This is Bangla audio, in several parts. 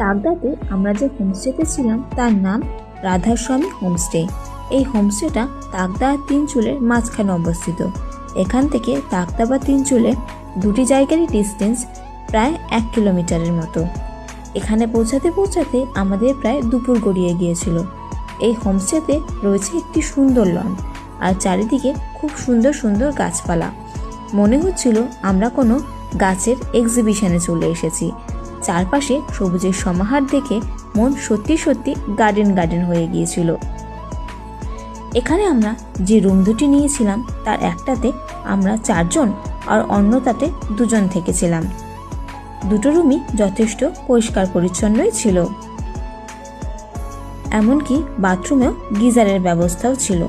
তাগদাতে আমরা যে হোমস্টেতে ছিলাম, তার নাম রাধাস্বামী হোমস্টে। এই হোমস্টেটা তাগদা আর তিনচুলের মাঝখানে অবস্থিত। এখান থেকে তাগদা বা তিনচুলে দুটি জায়গারই ডিস্টেন্স প্রায় এক কিলোমিটারের মতো। এখানে পৌঁছাতে পৌঁছাতে আমাদের প্রায় দুপুর গড়িয়ে গিয়েছিল। এই হোমস্টেতে রয়েছে একটি সুন্দর লন আর চারিদিকে খুব সুন্দর সুন্দর গাছপালা। মনে হচ্ছিল আমরা কোনো গাছের এক্সিবিশনে চলে এসেছি। চারপাশে সবুজের সমাহার দেখে মন সত্যি সত্যি গার্ডেন গার্ডেন হয়ে গিয়েছিল। এখানে আমরা যে রুম দুটি নিয়েছিলাম, তার একটাতে আমরা চারজন আর অন্যটাতে দুজন থেকেছিলাম। দুটো রুমই যথেষ্ট পরিষ্কার পরিচ্ছন্নই ছিল। এমনকি বাথরুমেও গিজারের ব্যবস্থাও ছিল।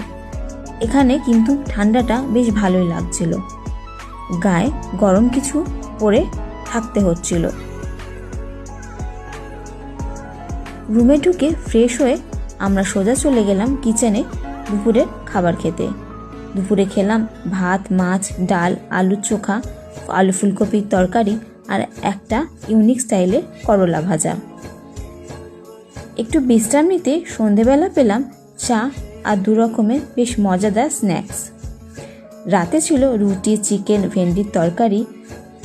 এখানে কিন্তু ঠান্ডাটা বেশ ভালোই লাগছিল। গায়ে গরম কিছু পরে থাকতে হচ্ছিল। রুমে ঢুকে ফ্রেশ হয়ে আমরা সোজা চলে গেলাম কিচেনে দুপুরের খাবার খেতে। দুপুরে খেলাম ভাত মাছ ডাল আলু চোখা আলু ফুলকপির তরকারি আর একটা ইউনিক স্টাইলের করলা ভাজা। একটু বিশ্রাম নিতে সন্ধেবেলা পেলাম চা আর দু রকমের বেশ মজাদার স্ন্যাক্স রাতে ছিল রুটি চিকেন ভেন্ডির তরকারি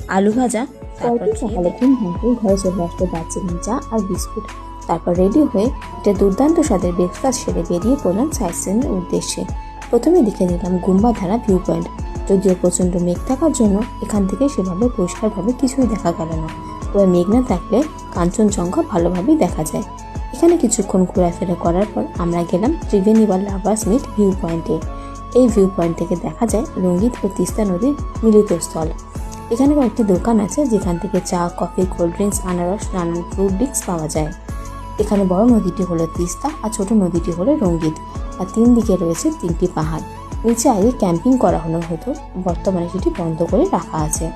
আলু ভাজা তারপর সকালে ঘুম ভাঙতেই ঘরে চলে আসলো দার্জিলিং চা আর বিস্কুট? তারপর রেডি হয়ে একটা দুর্দান্ত স্বাদের ব্রেকফাস্ট সেরে বেরিয়ে পড়লাম সাইট সিনের উদ্দেশ্যে। প্রথমে দেখে নিলাম গুম্বাধারা ভিউ পয়েন্ট যদিও প্রচণ্ড মেঘ থাকার জন্য এখান থেকে সেভাবে পরিষ্কারভাবে কিছুই দেখা গেল না। তবে মেঘ না থাকলে কাঞ্চনজঙ্ঘা ভালোভাবেই দেখা যায়। এখানে কিছুক্ষণ ঘোরাফেরা করার পর আমরা গেলাম ত্রিবেণী বা লাভার্স মিট ভিউ পয়েন্টে এই ভিউ পয়েন্ট থেকে দেখা যায় রঙ্গিত ও তিস্তা নদীর মিলিত স্থল। এখানে কয়েকটি দোকান আছে যেখান থেকে চা, কফি, কোল্ড ড্রিঙ্কস, আনারস, নানান ফ্রুট ড্রিঙ্কস পাওয়া যায়। এখানে বড় নদীটি হলো তিস্তা আর ছোট নদীটি হলো রঙ্গিত। আর তিন দিকে রয়েছে তিনটি পাহাড়। নিচে আগে ক্যাম্পিং করা হলো হতো, বর্তমানে সেটি বন্ধ করে রাখা আছে।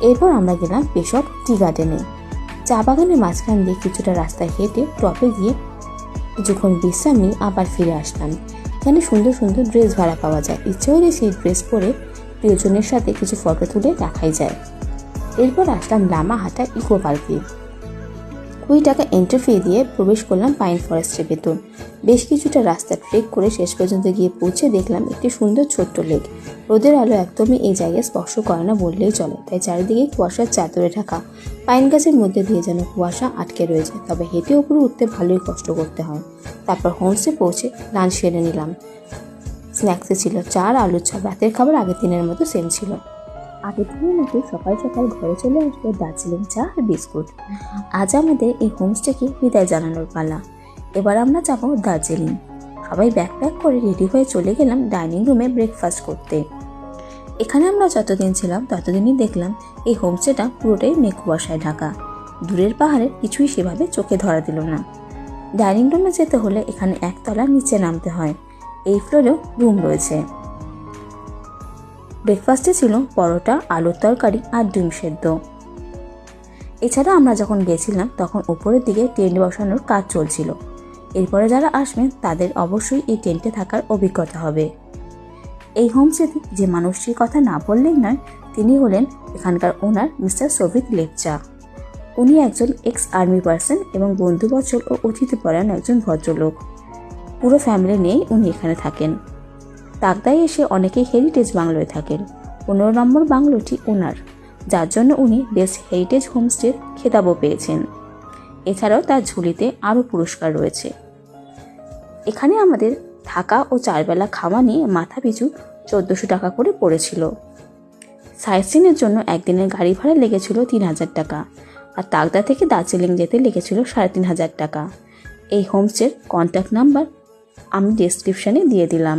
এরপর আমরা গেলাম পেশক টি গার্ডেনে। চা বাগানের মাঝখান দিয়ে কিছুটা রাস্তায় হেঁটে টপে গিয়ে কিছুক্ষণ বিশ্রাম নিয়ে আবার ফিরে আসলাম। এখানে সুন্দর সুন্দর ড্রেস ভাড়া পাওয়া যায়। ইচ্ছে হলে সেই ড্রেস পরে প্রিয়জনের সাথে কিছু ফটো তুলে রাখাই যায়। এরপর আসলাম লামা হাটা ইকো পার্কে। কুড়ি টাকা এন্ট্রি ফি দিয়ে প্রবেশ করলাম পাইন ফরেস্টের ভেতর। বেশ কিছুটা রাস্তা ট্রেক করে শেষ পর্যন্ত গিয়ে পৌঁছে দেখলাম একটি সুন্দর ছোট্ট লেক রোদের আলো একদমই এই জায়গায় স্পর্শ করে না বললেই চলে, তাই চারিদিকে কুয়াশার চাদরে ঢাকা। পাইন গাছের মধ্যে দিয়ে যেন কুয়াশা আটকে রয়েছে, তবে হেঁটে উপরে উঠতে ভালোই কষ্ট করতে হয়। তারপর হোমসে পৌঁছে লাঞ্চ সেরে নিলাম। স্ন্যাক্সে ছিল চার আলুর চপ, রাতের খাবার আগের দিনের মতো সেম ছিল। আগের মতো সকাল সকাল ঘরে চলে আসলো দার্জিলিং চা আর বিস্কুট। আজ আমাদের এই হোমস্টেকে বিদায় জানানোর পালা। এবার আমরা যাব দার্জিলিং। সবাই ব্যাক প্যাক করে রেডি হয়ে চলে গেলাম ডাইনিং রুমে ব্রেকফাস্ট করতে। এখানে আমরা যতদিন ছিলাম ততদিনই দেখলাম এই হোমস্টেটা পুরোটাই মেঘ কুয়াশায় ঢাকা। দূরের পাহাড়ে কিছুই সেভাবে চোখে ধরা দিল না। ডাইনিং রুমে যেতে হলে এখানে একতলা নিচে নামতে হয়। এই ফ্লোরেও রুম রয়েছে। ব্রেকফাস্টে ছিল পরোটা, আলুর তরকারি আর ডিম সেদ্ধ। এছাড়া আমরা যখন গেছিলাম, তখন উপরের দিকে টেন্ট বসানোর কাজ চলছিল। এরপরে যারা আসবেন, তাদের অবশ্যই এই টেন্টে থাকার অভিজ্ঞতা হবে। এই হোমস্টেতে যে মানুষটির কথা না বললেই নয়, তিনি হলেন এখানকার ওনার মিস্টার সোভিত লেপচা। উনি একজন এক্স আর্মি পার্সন এবং বন্ধুবৎসল ও অতিথিপরায়ণ একজন ভদ্রলোক। পুরো ফ্যামিলি নিয়েই উনি এখানে থাকেন। তাকদায় এসে অনেকেই হেরিটেজ বাংলোয় থাকেন। পনেরো নম্বর বাংলোটি ওনার যার জন্য উনি বেস্ট হেরিটেজ হোমস্টের খেতাবও পেয়েছেন। এছাড়াও তার ঝুলিতে আরও পুরস্কার রয়েছে। এখানে আমাদের থাকা ও চারবেলা খাওয়া নিয়ে মাথা পিছু চোদ্দোশো টাকা করে পড়েছিল। সাইট সিনের জন্য একদিনের গাড়ি ভাড়া লেগেছিল তিন হাজার টাকা, আর তাগদা থেকে দার্জিলিং যেতে লেগেছিল সাড়ে তিন হাজার টাকা। এই হোমস্টের কন্ট্যাক্ট নাম্বার আমি ডেসক্রিপশানে দিয়ে দিলাম।